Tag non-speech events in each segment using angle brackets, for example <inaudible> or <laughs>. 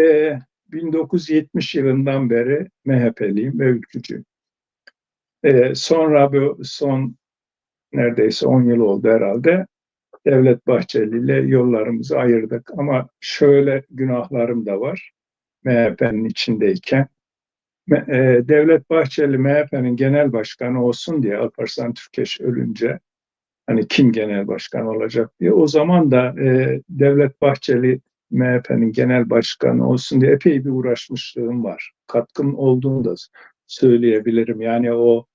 e, 1970 yılından beri MHP'liyim ve ülkücüyüm. E, sonra bu son neredeyse 10 yıl oldu herhalde. Devlet Bahçeli ile yollarımızı ayırdık. Ama şöyle günahlarım da var. MHP'nin içindeyken. E, Devlet Bahçeli MHP'nin genel başkanı olsun diye Alparslan Türkeş ölünce hani kim genel başkan olacak diye o zaman da e, Devlet Bahçeli MHP'nin genel başkanı olsun diye epey bir uğraşmışlığım var. Katkım olduğunu da söyleyebilirim. Yani o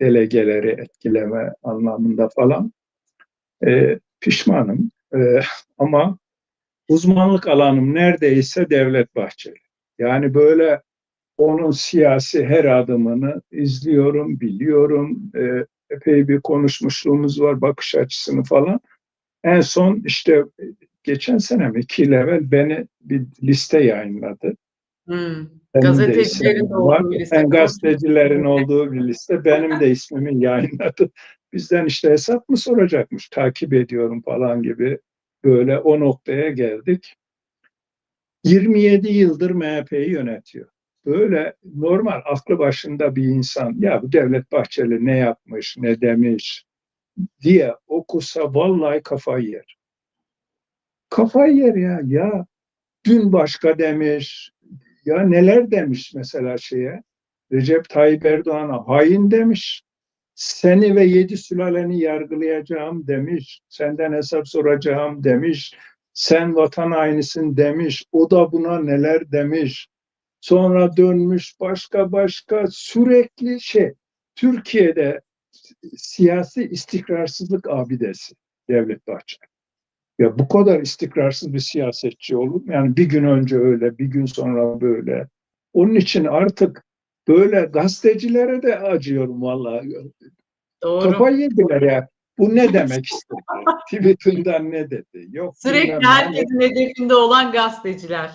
delegeleri etkileme anlamında falan. E, pişmanım. E, <laughs> ama uzmanlık alanım neredeyse Devlet Bahçeli. Yani böyle onun siyasi her adımını izliyorum, biliyorum. E, epey bir konuşmuşluğumuz var, bakış açısını falan. En son işte geçen sene mi, iki yıl evvel beni bir liste yayınladı. Hmm. Gazetecilerin olduğu bir liste. Ben gazetecilerin olduğu bir liste. Benim de ismimi yayınladı. Bizden işte hesap mı soracakmış, takip ediyorum falan gibi böyle o noktaya geldik. 27 yıldır MHP'yi yönetiyor. Böyle normal aklı başında bir insan ya bu Devlet Bahçeli ne yapmış, ne demiş diye okusa vallahi kafayı yer. Kafayı yer ya. Ya dün başka demiş, ya neler demiş mesela şeye. Recep Tayyip Erdoğan'a hain demiş. Seni ve yedi sülaleni yargılayacağım demiş. Senden hesap soracağım demiş. Sen vatan hainisin demiş. O da buna neler demiş. Sonra dönmüş başka başka sürekli şey. Türkiye'de siyasi istikrarsızlık abidesi Devlet Bahçeli. Ya bu kadar istikrarsız bir siyasetçi olur mu? Yani bir gün önce öyle, bir gün sonra böyle. Onun için artık böyle gazetecilere de acıyorum vallahi. Doğru. Kafayı yediler ya. Bu ne demek istedi? Twitter'dan ne dedi? Yok Sürekli herkesin hedefinde olan gazeteciler.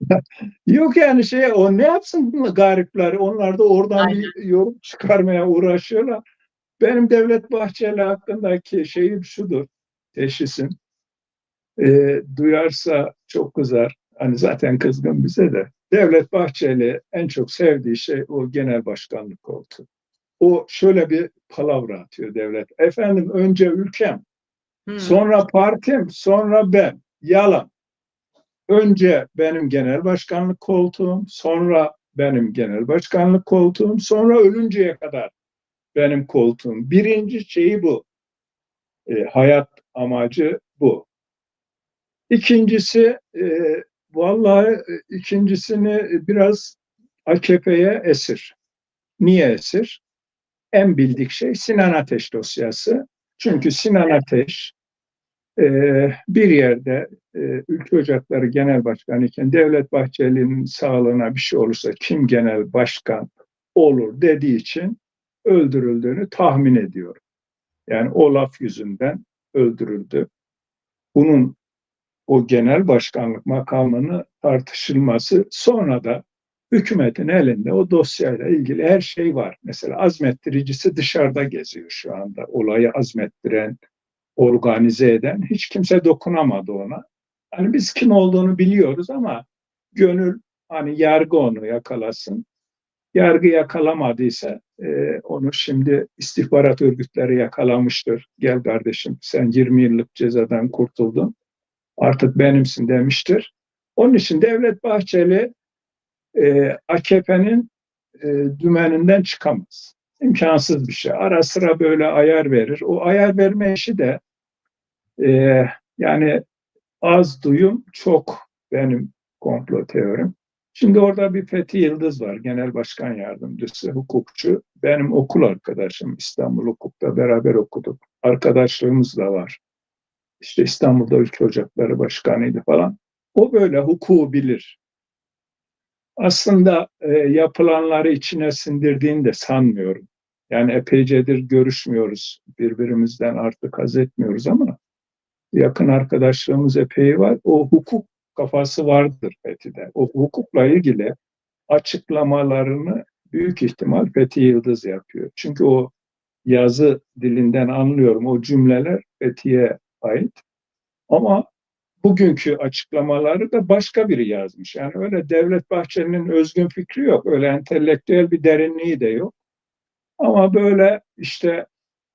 <laughs> Yok yani şey o ne yapsın garipler? Onlar da oradan bir yorum çıkarmaya uğraşıyorlar. Benim Devlet Bahçeli hakkındaki şeyim şudur, teşhisim. Ee, duyarsa çok kızar. Hani zaten kızgın bize de. Devlet Bahçeli en çok sevdiği şey o genel başkanlık koltuğu. O şöyle bir palavra atıyor devlet. Efendim önce ülkem, Hmm. Sonra partim, sonra ben. Yalan. Önce benim genel başkanlık koltuğum, sonra benim genel başkanlık koltuğum, sonra ölünceye kadar benim koltuğum. Birinci şeyi bu. E, hayat amacı bu. İkincisi, e, vallahi e, ikincisini biraz AKP'ye esir. Niye esir? En bildik şey Sinan Ateş dosyası. Çünkü Sinan Ateş e, bir yerde e, Ülke Ocakları Genel Başkanı iken Devlet Bahçeli'nin sağlığına bir şey olursa kim genel başkan olur dediği için öldürüldüğünü tahmin ediyorum. Yani o laf yüzünden öldürüldü. Bunun o genel başkanlık makamını tartışılması sonra da hükümetin elinde o dosyayla ilgili her şey var. Mesela azmettiricisi dışarıda geziyor şu anda. Olayı azmettiren, organize eden hiç kimse dokunamadı ona. Hani biz kim olduğunu biliyoruz ama gönül hani yargı onu yakalasın. Yargı yakalamadıysa e, onu şimdi istihbarat örgütleri yakalamıştır. Gel kardeşim sen 20 yıllık cezadan kurtuldun. Artık benimsin demiştir. Onun için Devlet Bahçeli e, AKP'nin e, dümeninden çıkamaz. İmkansız bir şey. Ara sıra böyle ayar verir. O ayar verme işi de e, yani az duyum çok benim komplo teorim. Şimdi orada bir Fethi Yıldız var, genel başkan yardımcısı, hukukçu. Benim okul arkadaşım İstanbul Hukuk'ta beraber okuduk. Arkadaşlığımız da var. İşte İstanbul'da Ülke Ocakları Başkanıydı falan. O böyle hukuku bilir. Aslında e, yapılanları içine sindirdiğini de sanmıyorum. Yani epeycedir görüşmüyoruz. Birbirimizden artık haz etmiyoruz ama yakın arkadaşlığımız epey var. O hukuk kafası vardır Fethi'de. O hukukla ilgili açıklamalarını büyük ihtimal Fethi Yıldız yapıyor. Çünkü o yazı dilinden anlıyorum. O cümleler Fethi'ye ait. Ama bugünkü açıklamaları da başka biri yazmış. Yani öyle Devlet Bahçeli'nin özgün fikri yok. Öyle entelektüel bir derinliği de yok. Ama böyle işte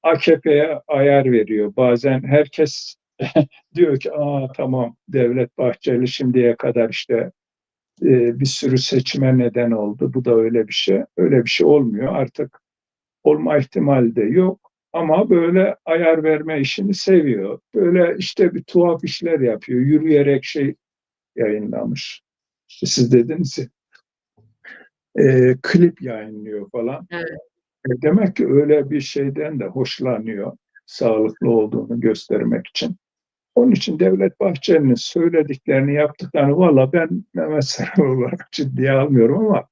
AKP'ye ayar veriyor. Bazen herkes <laughs> diyor ki aa tamam Devlet Bahçeli şimdiye kadar işte e, bir sürü seçime neden oldu. Bu da öyle bir şey. Öyle bir şey olmuyor. Artık olma ihtimali de yok. Ama böyle ayar verme işini seviyor. Böyle işte bir tuhaf işler yapıyor. Yürüyerek şey yayınlamış. İşte siz dediniz ya, e, klip yayınlıyor falan. Evet. E, demek ki öyle bir şeyden de hoşlanıyor. Sağlıklı olduğunu göstermek için. Onun için Devlet Bahçeli'nin söylediklerini yaptıklarını valla ben Mehmet Sarı <laughs> olarak ciddiye almıyorum ama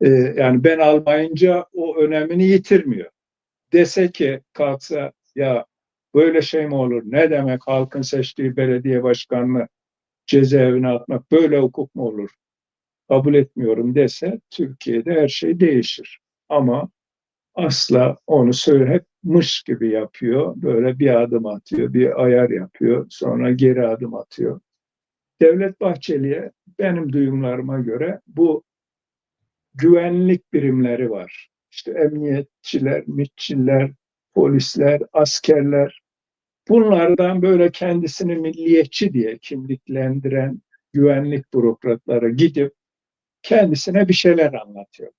e, yani ben almayınca o önemini yitirmiyor. Dese ki kalksa ya böyle şey mi olur? Ne demek halkın seçtiği belediye başkanını cezaevine atmak böyle hukuk mu olur? Kabul etmiyorum dese Türkiye'de her şey değişir. Ama asla onu söyle hep mış gibi yapıyor. Böyle bir adım atıyor, bir ayar yapıyor, sonra geri adım atıyor. Devlet Bahçeli'ye benim duyumlarıma göre bu güvenlik birimleri var. İşte emniyetçiler, mitçiler, polisler, askerler. Bunlardan böyle kendisini milliyetçi diye kimliklendiren güvenlik bürokratları gidip kendisine bir şeyler anlatıyor.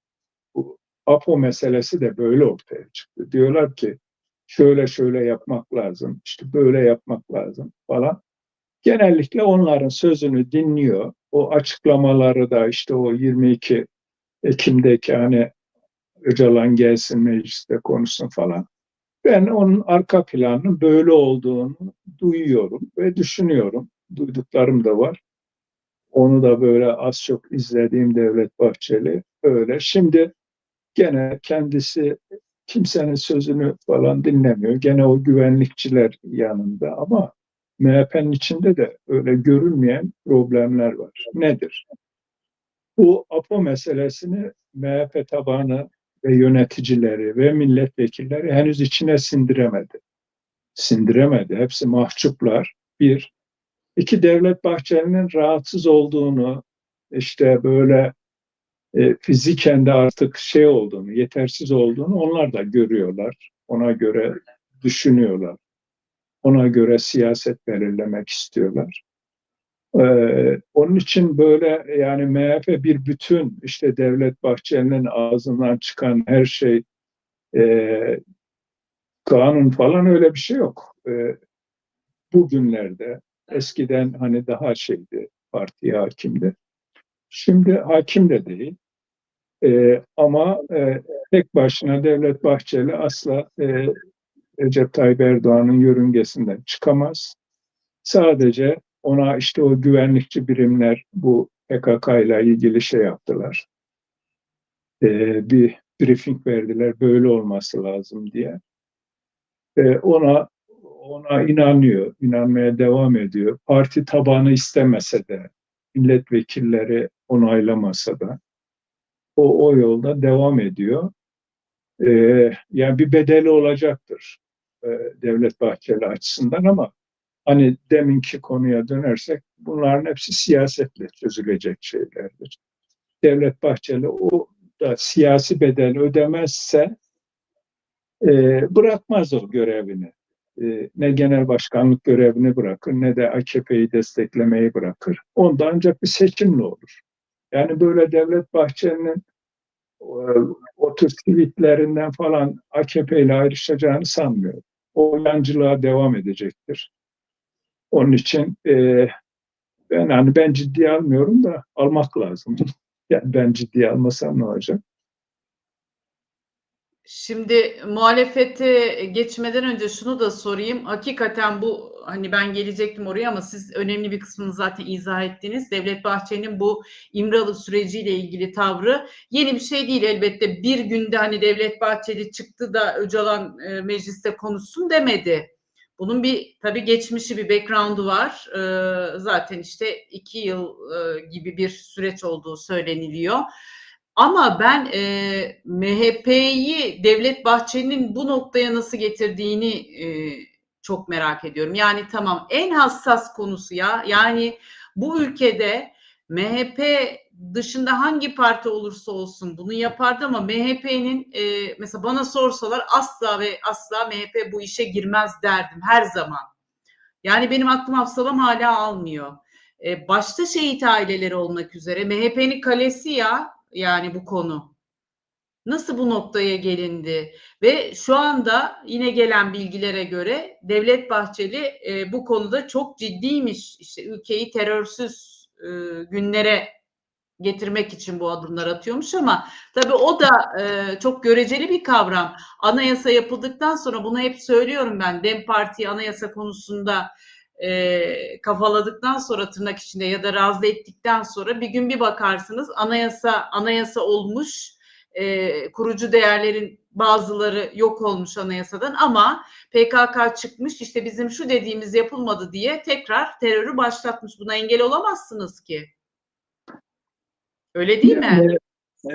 Bu APO meselesi de böyle ortaya çıktı. Diyorlar ki şöyle şöyle yapmak lazım, işte böyle yapmak lazım falan. Genellikle onların sözünü dinliyor. O açıklamaları da işte o 22 Ekim'deki hani Öcalan gelsin mecliste konuşsun falan. Ben onun arka planının böyle olduğunu duyuyorum ve düşünüyorum. Duyduklarım da var. Onu da böyle az çok izlediğim Devlet Bahçeli öyle. Şimdi gene kendisi kimsenin sözünü falan dinlemiyor. Gene o güvenlikçiler yanında ama MHP'nin içinde de öyle görünmeyen problemler var. Nedir? Bu APO meselesini MHP tabanı ve yöneticileri ve milletvekilleri henüz içine sindiremedi. Sindiremedi. Hepsi mahcuplar. Bir. İki, Devlet Bahçeli'nin rahatsız olduğunu, işte böyle e, fiziken de artık şey olduğunu, yetersiz olduğunu onlar da görüyorlar. Ona göre düşünüyorlar. Ona göre siyaset belirlemek istiyorlar. Ee, onun için böyle yani MHP bir bütün işte Devlet Bahçeli'nin ağzından çıkan her şey e, kanun falan öyle bir şey yok. E, bugünlerde eskiden hani daha şeydi partiye hakimdi. Şimdi hakim de değil. E, ama e, tek başına Devlet Bahçeli asla e, Recep Tayyip Erdoğan'ın yörüngesinden çıkamaz. Sadece ona işte o güvenlikçi birimler bu PKK ile ilgili şey yaptılar. Ee, bir briefing verdiler böyle olması lazım diye. Ee, ona ona inanıyor, inanmaya devam ediyor. Parti tabanı istemese de, milletvekilleri onaylamasa da o, o yolda devam ediyor. Ee, yani bir bedeli olacaktır e, Devlet Bahçeli açısından ama hani deminki konuya dönersek bunların hepsi siyasetle çözülecek şeylerdir. Devlet Bahçeli o da siyasi bedel ödemezse e, bırakmaz o görevini. E, ne genel başkanlık görevini bırakır ne de AKP'yi desteklemeyi bırakır. Onda ancak bir seçimle olur. Yani böyle Devlet Bahçeli'nin e, o tür tweetlerinden falan AKP ile ayrışacağını sanmıyorum. O yancılığa devam edecektir. Onun için e, ben hani ben ciddiye almıyorum da almak lazım. <laughs> Yani ben ciddiye almasam ne olacak? Şimdi muhalefete geçmeden önce şunu da sorayım. Hakikaten bu hani ben gelecektim oraya ama siz önemli bir kısmını zaten izah ettiniz. Devlet Bahçeli'nin bu İmralı süreciyle ilgili tavrı yeni bir şey değil elbette. Bir günde hani Devlet Bahçeli çıktı da Öcalan e, mecliste konuşsun demedi. Bunun bir tabii geçmişi bir background'u var. Ee, zaten işte iki yıl e, gibi bir süreç olduğu söyleniliyor. Ama ben e, MHP'yi Devlet Bahçeli'nin bu noktaya nasıl getirdiğini e, çok merak ediyorum. Yani tamam en hassas konusu ya. Yani bu ülkede MHP dışında hangi parti olursa olsun bunu yapardı ama MHP'nin e, mesela bana sorsalar asla ve asla MHP bu işe girmez derdim her zaman. Yani benim aklım hafsalam hala almıyor. E, başta şehit aileleri olmak üzere MHP'nin kalesi ya yani bu konu. Nasıl bu noktaya gelindi? Ve şu anda yine gelen bilgilere göre Devlet Bahçeli e, bu konuda çok ciddiymiş. İşte ülkeyi terörsüz e, günlere getirmek için bu adımlar atıyormuş ama tabii o da e, çok göreceli bir kavram. Anayasa yapıldıktan sonra bunu hep söylüyorum ben. Dem Parti anayasa konusunda e, kafaladıktan sonra tırnak içinde ya da razı ettikten sonra bir gün bir bakarsınız anayasa anayasa olmuş e, kurucu değerlerin bazıları yok olmuş anayasadan ama PKK çıkmış işte bizim şu dediğimiz yapılmadı diye tekrar terörü başlatmış. Buna engel olamazsınız ki. Öyle değil mi? Yani,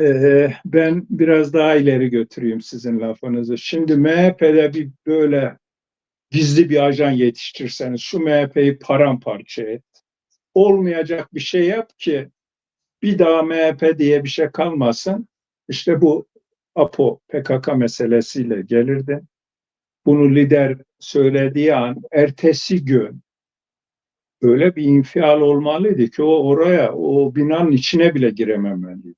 e, ben biraz daha ileri götüreyim sizin lafınızı. Şimdi MHP'de bir böyle gizli bir ajan yetiştirseniz şu MHP'yi paramparça et. Olmayacak bir şey yap ki bir daha MHP diye bir şey kalmasın. İşte bu APO PKK meselesiyle gelirdi. Bunu lider söylediği an ertesi gün öyle bir infial olmalıydı ki o oraya, o binanın içine bile girememeliydi.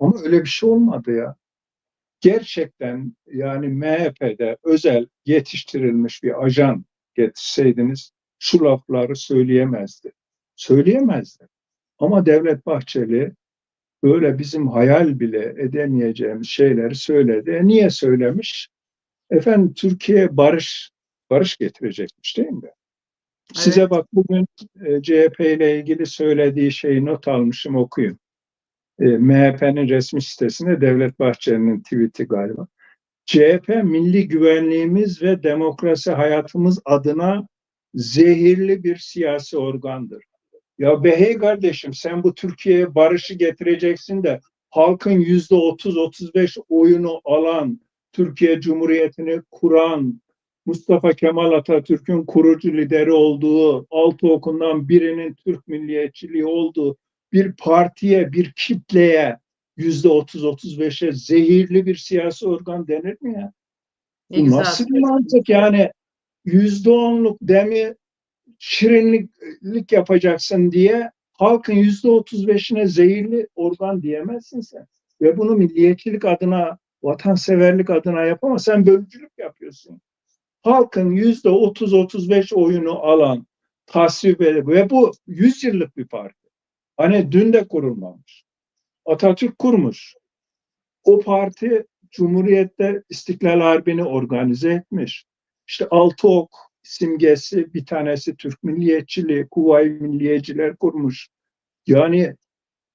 Ama öyle bir şey olmadı ya. Gerçekten yani MHP'de özel yetiştirilmiş bir ajan getirseydiniz şu lafları söyleyemezdi. Söyleyemezdi. Ama Devlet Bahçeli böyle bizim hayal bile edemeyeceğimiz şeyleri söyledi. E niye söylemiş? Efendim Türkiye barış barış getirecekmiş değil mi? Size Evet. bak bugün e, CHP ile ilgili söylediği şeyi not almışım okuyun. E, MHP'nin resmi sitesinde Devlet Bahçeli'nin tweet'i galiba. CHP milli güvenliğimiz ve demokrasi hayatımız adına zehirli bir siyasi organdır. Ya be hey kardeşim sen bu Türkiye'ye barışı getireceksin de halkın yüzde 30-35 oyunu alan, Türkiye Cumhuriyeti'ni kuran, Mustafa Kemal Atatürk'ün kurucu lideri olduğu, altı okundan birinin Türk milliyetçiliği olduğu bir partiye, bir kitleye yüzde 30-35'e zehirli bir siyasi organ denir mi ya? Bu nasıl bir mantık yani? Yüzde onluk demi şirinlik yapacaksın diye halkın yüzde otuz beşine zehirli organ diyemezsin sen. Ve bunu milliyetçilik adına, vatanseverlik adına yapamaz. Sen bölücülük yapıyorsun. Halkın yüzde otuz otuz beş oyunu alan, tasvip edip ve bu yüz yıllık bir parti. Hani dün de kurulmamış. Atatürk kurmuş. O parti Cumhuriyet'te İstiklal Harbi'ni organize etmiş. İşte altı ok simgesi bir tanesi Türk milliyetçiliği, Kuvayi Milliyeciler kurmuş. Yani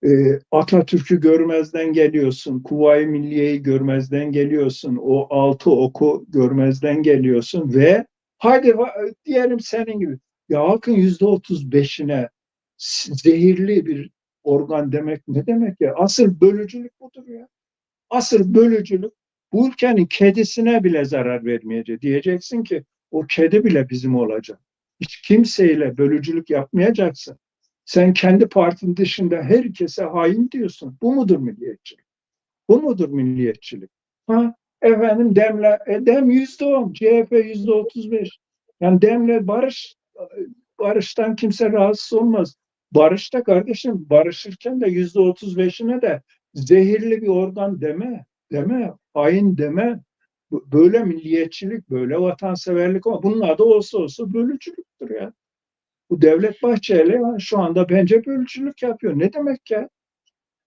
e, Atatürk'ü görmezden geliyorsun, Kuvayi Milliye'yi görmezden geliyorsun, o altı oku görmezden geliyorsun ve hadi diyelim senin gibi ya halkın yüzde otuz beşine zehirli bir organ demek ne demek ya? Asıl bölücülük budur ya. Asıl bölücülük bu ülkenin kedisine bile zarar vermeyecek. Diyeceksin ki o kedi bile bizim olacak. Hiç kimseyle bölücülük yapmayacaksın. Sen kendi partin dışında herkese hain diyorsun. Bu mudur milliyetçilik? Bu mudur milliyetçilik? Ha, efendim demle, e, dem yüzde on, CHP yüzde otuz beş. Yani demle barış, barıştan kimse rahatsız olmaz. Barışta kardeşim, barışırken de yüzde otuz beşine de zehirli bir organ deme, deme, hain deme. Böyle milliyetçilik, böyle vatanseverlik ama bunun adı olsa olsa bölücülüktür ya. Bu Devlet Bahçeli şu anda bence bölücülük yapıyor. Ne demek ya?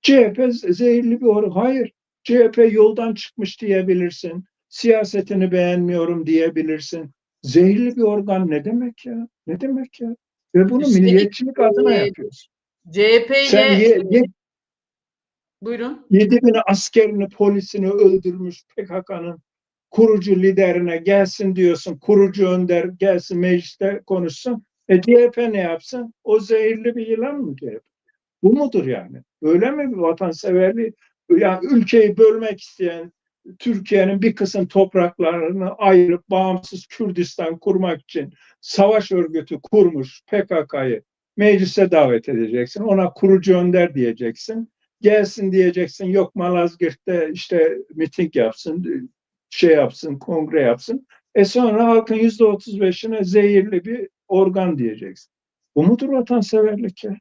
CHP zehirli bir organ. Hayır. CHP yoldan çıkmış diyebilirsin. Siyasetini beğenmiyorum diyebilirsin. Zehirli bir organ ne demek ya? Ne demek ya? Ve bunu Üstelik, milliyetçilik adına yapıyorsun. CHP Sen ile ye, ye, buyurun. 7 bin askerini, polisini öldürmüş PKK'nın kurucu liderine gelsin diyorsun. Kurucu önder gelsin mecliste konuşsun. E CHP ne yapsın? O zehirli bir yılan mı CHP? Bu mudur yani? Öyle mi bir vatanseverliği? Yani ülkeyi bölmek isteyen, Türkiye'nin bir kısım topraklarını ayırıp bağımsız Kürdistan kurmak için savaş örgütü kurmuş PKK'yı meclise davet edeceksin. Ona kurucu önder diyeceksin. Gelsin diyeceksin. Yok Malazgirt'te işte miting yapsın, şey yapsın, kongre yapsın. E sonra halkın yüzde otuz beşine zehirli bir organ diyeceksin. Bu mudur vatanseverlik ya?